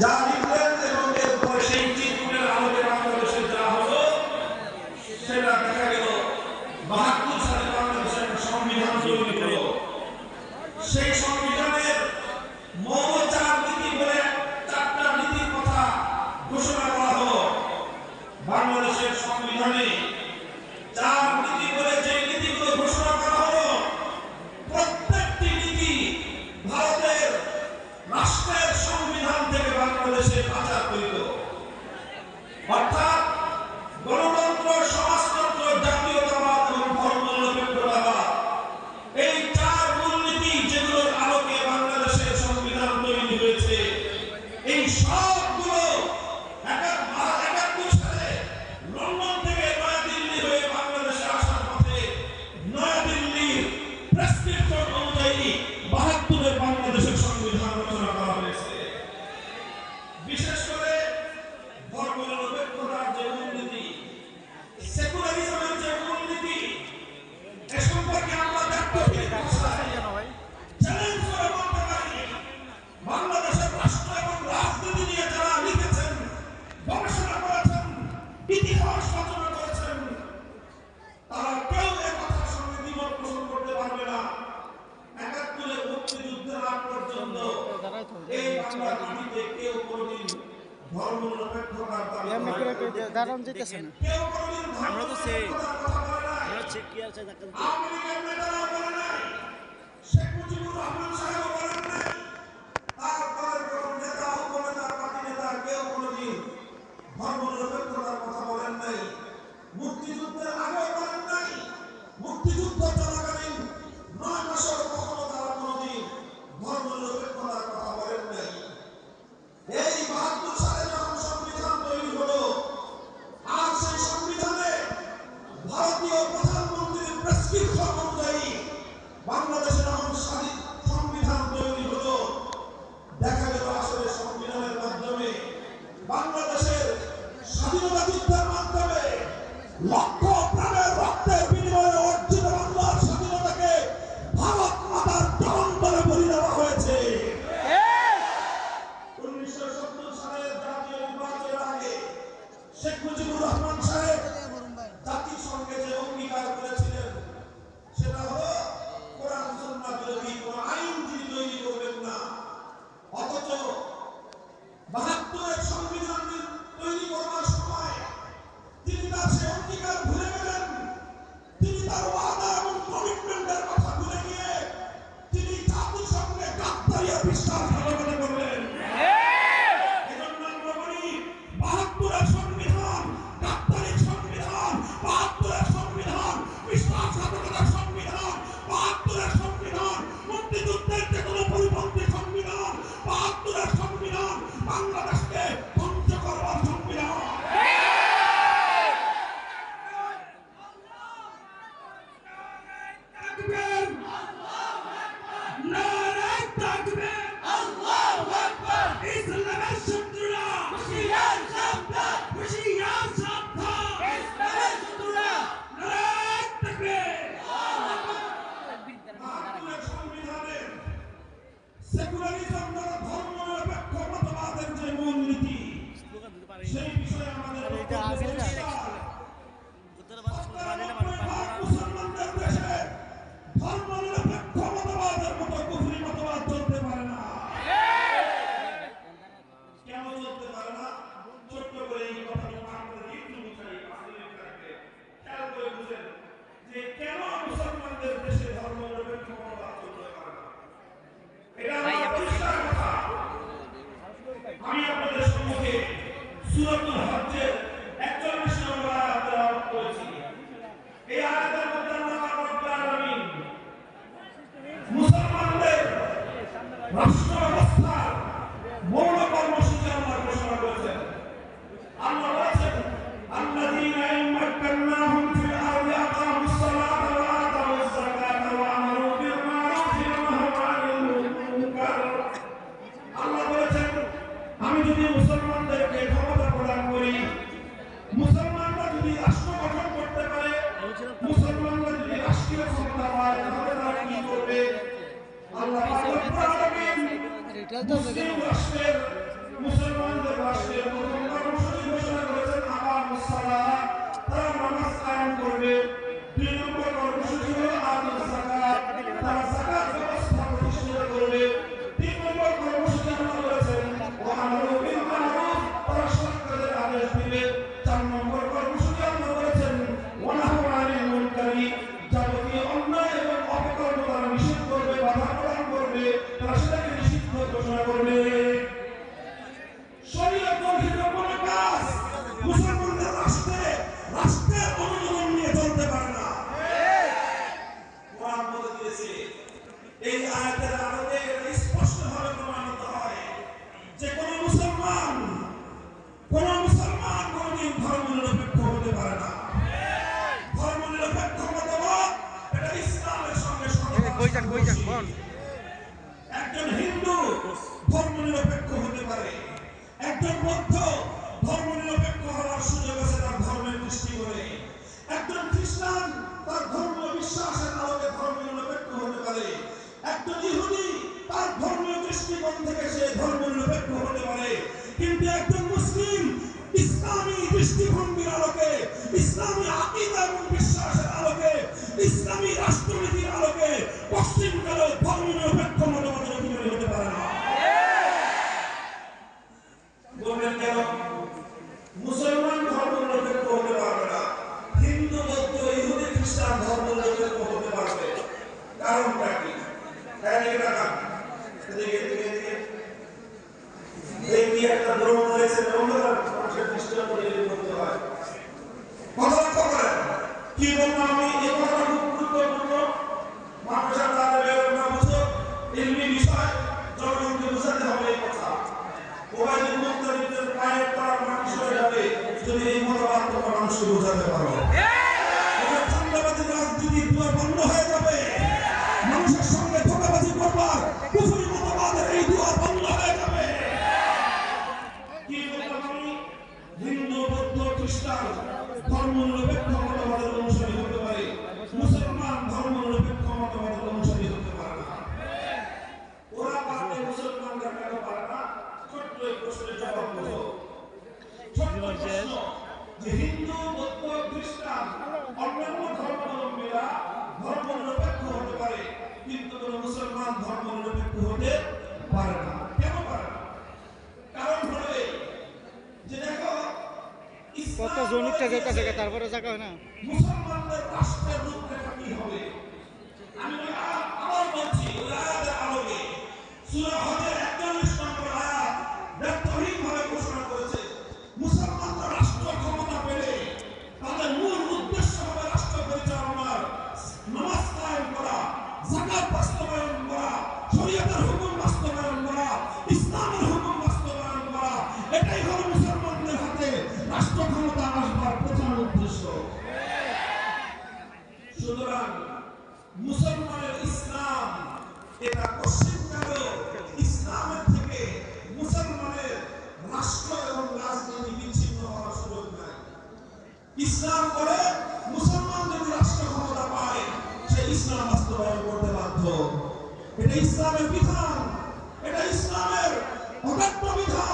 যার দারুণ জিতেছে না আমরা তো সেই আমরা চেক কি আছে ধাক্কা শেখ মুজিবুর রহমান no! Ugh. ধর্মনিরপেক্ষ হতে পারে। একজন বৌদ্ধ ধর্মনিরপেক্ষ হওয়ার সুযোগ আছে তার ধর্মের দৃষ্টি করে। একজন খ্রিস্টান তার ধর্ম বিশ্বাসের আলোকে ধর্মনিরপেক্ষ হতে পারে। একজন ইহুদি তার ধর্মীয় দৃষ্টিকোণ থেকে সে ধর্মনিরপেক্ষ হতে পারে। হিন্দু বৌদ্ধ খ্রিস্টান অন্যান্য ধর্মাবলম্বীরা তারপরে জায়গা না। মুসলমানদের রাষ্ট্রের রূপরেখা কি হবে? আমি আমার বলছি সুরা হজের ইসলামের বিচ্ছিন্ন ইসলাম করে মুসলমান যদি রাষ্ট্র ক্ষমতা পায়, সে ইসলাম এটা ইসলামের বিধান, এটা ইসলামের অকাট্য বিধান।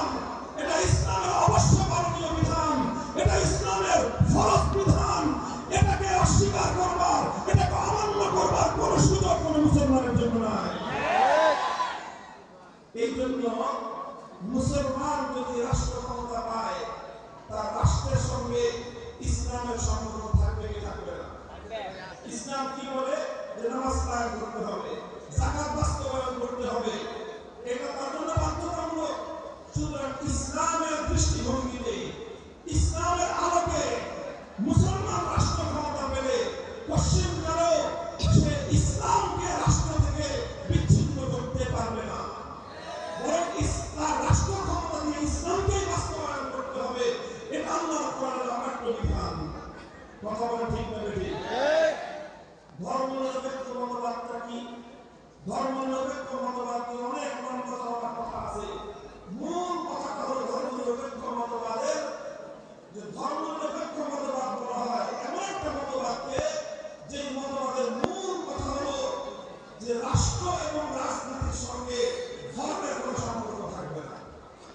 করতে হবে।